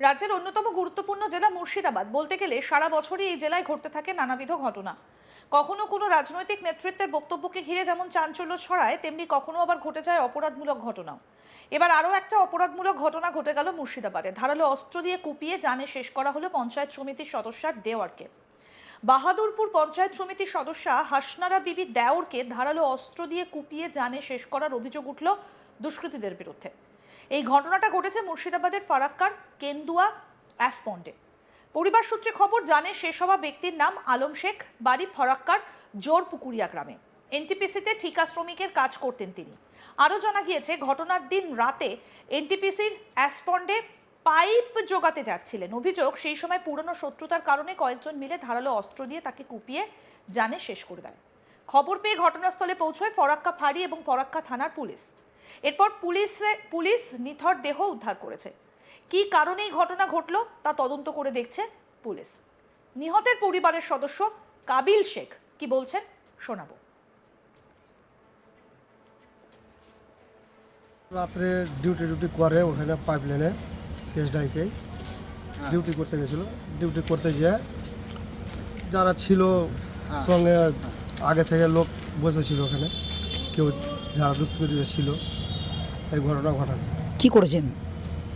রাজ্যের অন্যতম গুরুত্বপূর্ণ জেলা মুর্শিদাবাদ। বলতে গেলে সারা বছরই এই জেলায় ঘটতে থাকে নানাবিধ ঘটনা। কখনো কোনো রাজনৈতিক নেতৃত্বের বক্তব্যকে ঘিরে যেমন চাঞ্চল্য ছড়ায়, তেমনি কখনো আবার ঘটে যায় অপরাধমূলক ঘটনাও। এবার আরও একটা অপরাধমূলক ঘটনা ঘটে গেল মুর্শিদাবাদে। ধারালো অস্ত্র দিয়ে কুপিয়ে জানে শেষ করা হলো পঞ্চায়েত সমিতির সদস্যার দেওয়ারকে। বাহাদুরপুর পঞ্চায়েত সমিতির সদস্যা হাসনারা বিবি দেওরকে ধারালো অস্ত্র দিয়ে কুপিয়ে জানে শেষ করার অভিযোগ উঠল দুষ্কৃতীদের বিরুদ্ধে। এই ঘটনাটা ঘটেছে মুর্শিদাবাদের ফারাক্কার কেন্দুয়া অ্যাসপন্ডে। পরিবার সূত্রে খবর জানে শেষ হওয়া ব্যক্তির নাম আলম শেখ, বাড়ি ফরাক্কার জোর পুকুরিয়া গ্রামে। এনটিপিসিতে ঠিকা শ্রমিকের কাজ করতেন তিনি। আরও জানা গিয়েছে, ঘটনার দিন রাতে এনটিপিসির অ্যাসপন্ডে পাইপ জোগাতে যাচ্ছিলেন। অভিযোগ, সেই সময় পুরনো শত্রুতার কারণে কয়েকজন মিলে ধারালো অস্ত্র দিয়ে তাকে কুপিয়ে জানে শেষ করে দেয়। খবর পেয়ে ঘটনাস্থলে পৌঁছয় ফরাক্কা ফাঁড়ি এবং ফরাক্কা থানার পুলিশ। এরপর পুলিশে পুলিশ নিথর দেহ উদ্ধার করেছে। কি কারণে এই ঘটনা ঘটলো তা তদন্ত করে দেখছে পুলিশ। নিহতের পরিবারের সদস্য কাবিল শেখ কি বলছেন শোনাবো। রাত্রে ডিউটি ডিউটি করে ওখানে পাইপ লাইনে কেস ডাইকে ডিউটি করতে গেছিল। ডিউটি করতে গিয়ে যারা ছিল সঙ্গে আগে থেকে লোক বসেছিল ওখানে। কেউ যারা দুষ্কৃতী ছিল। এই ঘটনা ঘটাচ্ছে। কি করেছেন?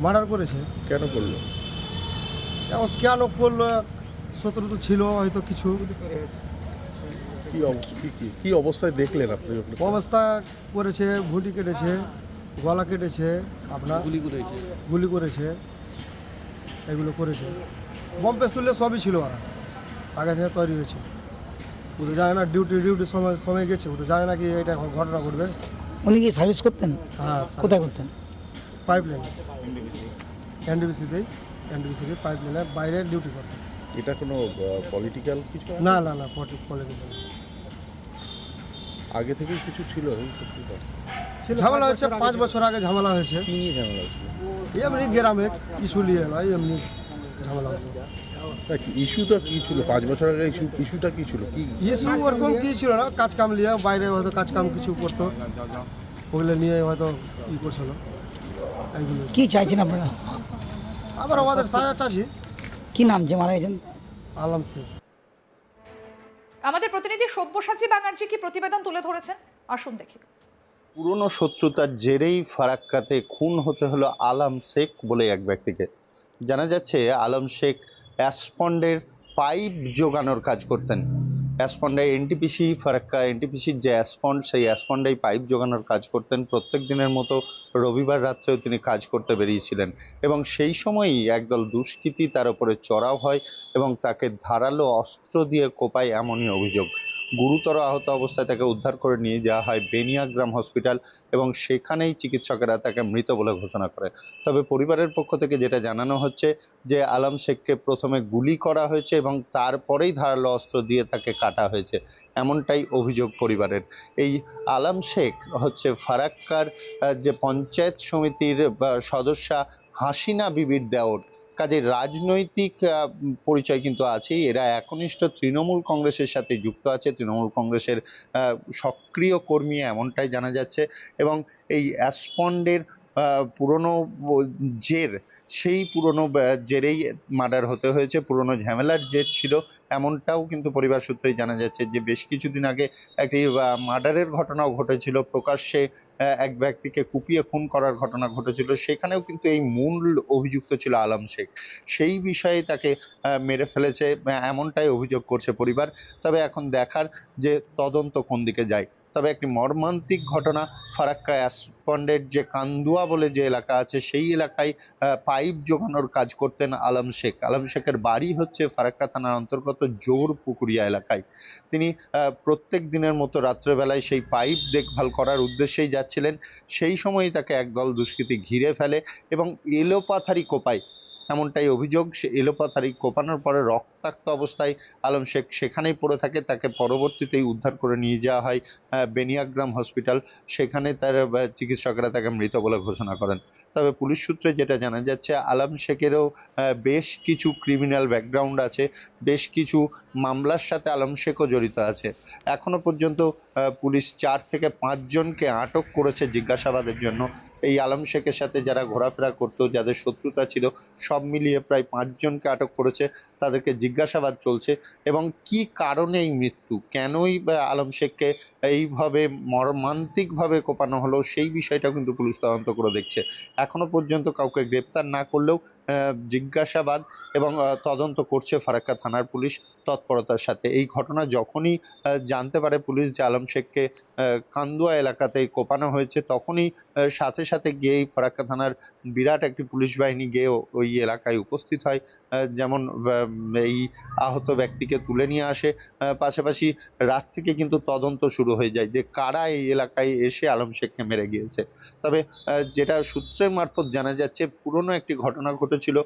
মার্ডার করেছে। কেন করল? এখন কেন করল? শত্রু তো ছিল হয়তো কিছু। কি অব- কি- কি- কি অবস্থায় দেখলেন আপনি অবস্থা করেছে ভুটি কেটেছে গলা কেটেছে আপনার গুলি করেছে। গুলি করেছে এগুলো করেছে। বম পেস্তুলে সবই ছিল ওরা। আগে থেকে তৈরি হয়েছে। ও তো জানে না ডিউটি ডিউটি সময় সময় গেছে। ও তো জানে না কি এটা ঘটনা ঘটবে। উনি কি সার্ভিস করতেন? হ্যাঁ কোথায় করতেন? পাইপ লাইন এনডিবিসিতেই এনডিবিসিতে পাইপ লাইনে বাইরে ডিউটি করতেন। এটা কোনো পলিটিক্যাল কিছু না না না পটি পলিটিক্যাল আগে থেকেই কিছু ছিল? ঝামেলা হয়েছে পাঁচ বছর আগে ঝামেলা হয়েছে। কি নিয়ে ঝামেলা হচ্ছিল এমনি গ্রামে কিছু নিয়ে নয় এমনি ঝামেলা হয়েছে। ইস্যুটা কি ছিল? পাঁচ বছর আগে ইস্যু ইস্যুটা কি ছিল? কি? ইস্যু ওরকম কি ছিল না? কাজ কাম নিয়ে বাইরে হয়তো কাজ কাম কিছু করতো। ওগুলো নিয়ে হয়তো ই করছিল। এইগুলো। কি চাইছেন আপনারা? আবার আমাদের সাজা চাষি। কি নাম যে মারা গেছেন? আলম সিং। আমাদের প্রতিনিধি সব্যসাচী ব্যানার্জি কি প্রতিবেদন তুলে ধরেছেন? আসুন দেখি। পুরনো শত্রুতার জেরেই ফারাক্কাতে খুন হতে হলো আলম শেখ বলে এক ব্যক্তিকে। জানা যাচ্ছে আলম শেখ অ্যাসপন্ডের পাইপ যোগানোর কাজ করতেন। অ্যাসপন্ডে এনটিপিসি ফারাক্কা এনটিপিসির যে অ্যাসপন্ড সেই অ্যাসপন্ডে পাইপ যোগানোর কাজ করতেন। প্রত্যেক দিনের মতো রবিবার রাত্রেও তিনি কাজ করতে বেরিয়েছিলেন এবং সেই সময়ই একদল দুষ্কৃতী তার উপরে চড়াও হয় এবং তাকে ধারালো অস্ত্র দিয়ে কোপায় এমনই অভিযোগ। গুরুতর আহত অবস্থায় তাকে উদ্ধার করে নিয়ে যাওয়া হয় বেনিয়াগ্রাম হসপিটাল এবং সেখানেই চিকিৎসকেরা তাকে মৃত বলে ঘোষণা করে। তবে পরিবারের পক্ষ থেকে যেটা জানানো হচ্ছে যে আলম শেখকে প্রথমে গুলি করা হয়েছে এবং তারপরেই ধারালো অস্ত্র দিয়ে তাকে কাটা হয়েছে, এমনটাই অভিযোগ পরিবারের। এই আলম শেখ হচ্ছে ফারাক্কার যে পঞ্চায়েত সমিতির সদস্যা হাসিনা বিবির দেওর। কাজে রাজনৈতিক পরিচয় কিন্তু আছেই। এরা একনিষ্ঠ তৃণমূল কংগ্রেসের সাথে যুক্ত আছে। তৃণমূল কংগ্রেসের সক্রিয় কর্মী এমনটাই জানা যাচ্ছে। এবং এই অ্যাসপন্ডের পুরনো জের, সেই পুরনো জেরেই মার্ডার হতে হয়েছে। পুরনো ঝামেলার জের ছিল। এমনটাও কিন্তু পরিবার সূত্রেই জানা যাচ্ছে যে বেশ কিছুদিন আগে একটি মার্ডারের ঘটনাও ঘটেছিল। প্রকাশ্যে এক ব্যক্তিকে কুপিয়ে খুন করার ঘটনা ঘটেছিল। সেখানেও কিন্তু এই মূল অভিযুক্ত ছিল আলম শেখ। সেই বিষয়ে তাকে মেরে ফেলেছে এমনটাই অভিযোগ করছে পরিবার। তবে এখন দেখার যে তদন্ত কোন দিকে যায়। তবে একটি মর্মান্তিক ঘটনা, ফারাক্কা অ্যাসপন্ডের যে কান্দুয়া বলে যে এলাকা আছে, সেই এলাকায় পাইপ যোগানোর কাজ করতেন আলম শেখ। আলম শেখের বাড়ি হচ্ছে ফারাক্কা থানার অন্তর্গত জোর পুকুরিয়া এলাকায়। তিনি প্রত্যেক দিনের মতো রাত্রেবেলায় সেই পাইপ দেখভাল করার উদ্দেশ্যেই যাচ্ছিলেন। সেই সময়ই তাকে একদল দুষ্কৃতী ঘিরে ফেলে এবং এলোপাথারি কোপায়। এমনটাই অভিযোগ, সে এলোপাথারি কোপানোর পরে রক্ত রক্তাক্ত অবস্থায় আলম শেখ সেখানেই পড়ে থাকে। তাকে পরবর্তীতেই উদ্ধার করে নিয়ে যাওয়া হয় বেনিয়াগ্রাম হসপিটাল। সেখানে তার চিকিৎসকরা তাকে মৃত বলে ঘোষণা করেন। তবে পুলিশ সূত্রে যেটা জানা যাচ্ছে, আলম শেখেরও বেশ কিছু ক্রিমিনাল ব্যাকগ্রাউন্ড আছে, বেশ কিছু মামলার সাথে আলম শেখও জড়িত আছে। এখনও পর্যন্ত পুলিশ চার থেকে পাঁচজনকে আটক করেছে জিজ্ঞাসাবাদের জন্য। এই আলম শেখের সাথে যারা ঘোরাফেরা করতো, যাদের শত্রুতা ছিল, সব মিলিয়ে প্রায় পাঁচজনকে আটক করেছে। তাদেরকে জিজ্ঞাসাবাদ চলছে এবং কি কারণে এই মৃত্যু? কেনই আলম শেখকে এইভাবে মর্মান্তিকভাবে কোপানো হলো? সেই বিষয়টা কিন্তু পুলিশ তদন্ত করে দেখছে। এখনও পর্যন্ত কাউকে গ্রেপ্তার না করলেও জিজ্ঞাসাবাদ এবং তদন্ত করছে ফারাক্কা থানার পুলিশ তৎপরতার সাথে। এই ঘটনা যখনই জানতে পারে পুলিশ যে আলম শেখকে কান্দুয়া এলাকাতে কোপানো হয়েছে, তখনই সাথে সাথে গিয়েই ফারাক্কা থানার বিরাট একটি পুলিশ বাহিনী গিয়ে ওই এলাকায় উপস্থিত হয়। যেমন এই আহত ব্যক্তিকে তুলে নিয়ে আসে। পাশাপাশি রাত থেকে কিন্তু তদন্ত শুরু হয়ে যায় যে কারা এই এলাকায় এসে আলম শেখকে মেরে গিয়েছে। তবে যেটা সূত্রের মারফত জানা যাচ্ছে, পুরনো একটি ঘটনা ঘটেছিল।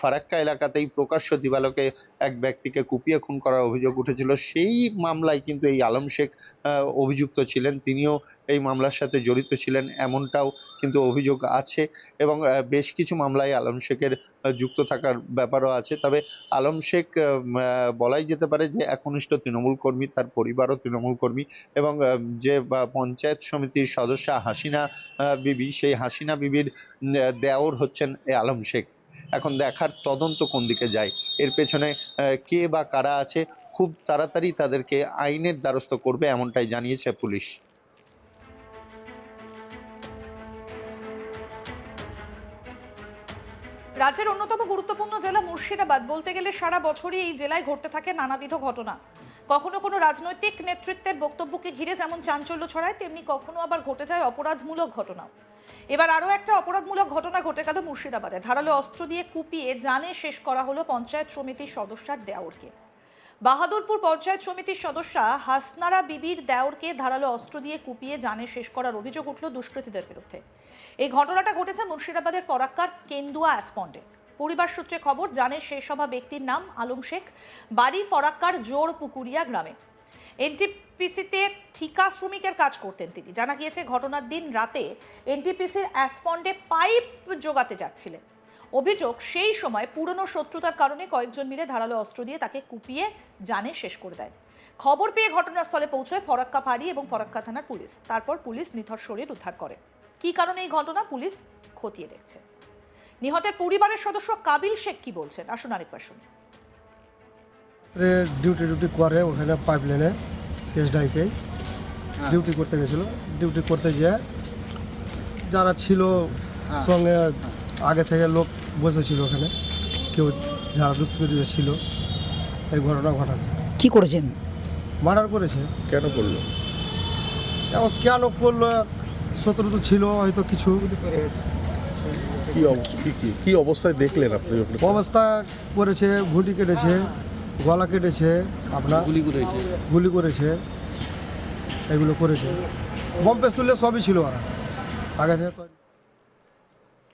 ফারাক্কা এলাকাতেই প্রকাশ্য দিবালোকে এক ব্যক্তিকে কুপিয়ে খুন করার অভিযোগ উঠেছিল। সেই মামলায় কিন্তু এই আলম শেখ অভিযুক্ত ছিলেন। তিনিও এই মামলার সাথে জড়িত ছিলেন, এমনটাও কিন্তু অভিযোগ আছে। এবং বেশ কিছু মামলায় আলম শেখের যুক্ত থাকার ব্যাপারও আছে। তবে আলম শেখ বলাই যেতে পারে যে একনিষ্ঠ তৃণমূল কর্মী, তার পরিবারও তৃণমূল কর্মী এবং যে পঞ্চায়েত সমিতির সদস্য হাসিনা বিবি, সেই হাসিনা বিবির দেওর হচ্ছেন এই আলম শেখ। এখন দেখার তদন্ত কোন দিকে যায়? এর পেছনে কে বা কারা আছে? খুব তাড়াতাড়ি তাদেরকে আইনের দ্বারস্থ করবে এমনটাই জানিয়েছে পুলিশ। রাজ্যের অন্যতম গুরুত্বপূর্ণ জেলা মুর্শিদাবাদ। বলতে গেলে সারা বছরই এই জেলায় ঘটতে থাকে নানাবিধ ঘটনা। কখনো কোনো রাজনৈতিক নেতৃত্বের বক্তব্যকে ঘিরে যেমন চাঞ্চল্য ছড়ায়, তেমনি কখনো আবার ঘটে যায় অপরাধমূলক ঘটনা এবার আরও একটা অপরাধমূলক ঘটনা ঘটে গেল মুর্শিদাবাদে। ধারালো অস্ত্র দিয়ে কুপিয়ে জানে শেষ করা হলো পঞ্চায়েত সমিতির সদস্যার দেওরকে বাহাদুরপুর পঞ্চায়েত সমিতির সদস্যা হাসনারা বিবির দেওরকে ধারালো অস্ত্র দিয়ে কুপিয়ে জানে শেষ করার অভিযোগ উঠল দুষ্কৃতীদের বিরুদ্ধে। এই ঘটনাটা ঘটেছে মুর্শিদাবাদের ফরাক্কার কেন্দুয়া অ্যাসপন্ডে পরিবার সূত্রে খবর জানে শেষ হওয়া ব্যক্তির নাম আলম শেখ, বাড়ি ফরাক্কার জোর পুকুরিয়া গ্রামে। এনটিপিসিতে ঠিকা শ্রমিকের কাজ করতেন তিনি। জানা গিয়েছে, ঘটনার দিন রাতে এনটিপিসির অ্যাসপন্ডে পাইপ জোগাতে যাচ্ছিলেন। অভিযোগ সেই সময় পুরনো শত্রুতার কারণে কয়েকজন মিলে ধারালো অস্ত্র দিয়ে তাকে কুপিয়ে জানে শেষ করে দেয়। খবর পেয়ে ঘটনাস্থলে পৌঁছয় ফরাক্কা ফাঁড়ি এবং ফরাক্কা থানার পুলিশ। তারপর পুলিশ নিথর শরীর উদ্ধার করে। কি কারণে এই ঘটনা? পুলিশ খতিয়ে দেখছে। নিহতের পরিবারের সদস্য কাবিল শেখ কি বলছেন? আসুন আরেকবার শুনি ডিউটি ডিউটি করে ওখানে পাইপ লাইনে কেস ডাইকে ডিউটি করতে গেছিল। ডিউটি করতে গিয়ে যারা ছিল সঙ্গে আগে থেকে লোক বসেছিল ওখানে। কেউ যারা দুষ্কৃতী ছিল এই ঘটনা ঘটাচ্ছে কি করেছেন? মার্ডার করেছে। কেন করল? এখন কেন করল? শত্রু তো ছিল হয়তো কিছু। কি অব- কি কি কি অবস্থায় দেখলেন আপনি অবস্থা করেছে ঘুটি কেটেছে গলা কেটেছে আপনার গুলি করেছে। গুলি করেছে এগুলো করেছে। বম পেস্তুলে সবই ছিল ওরা। আগে থেকে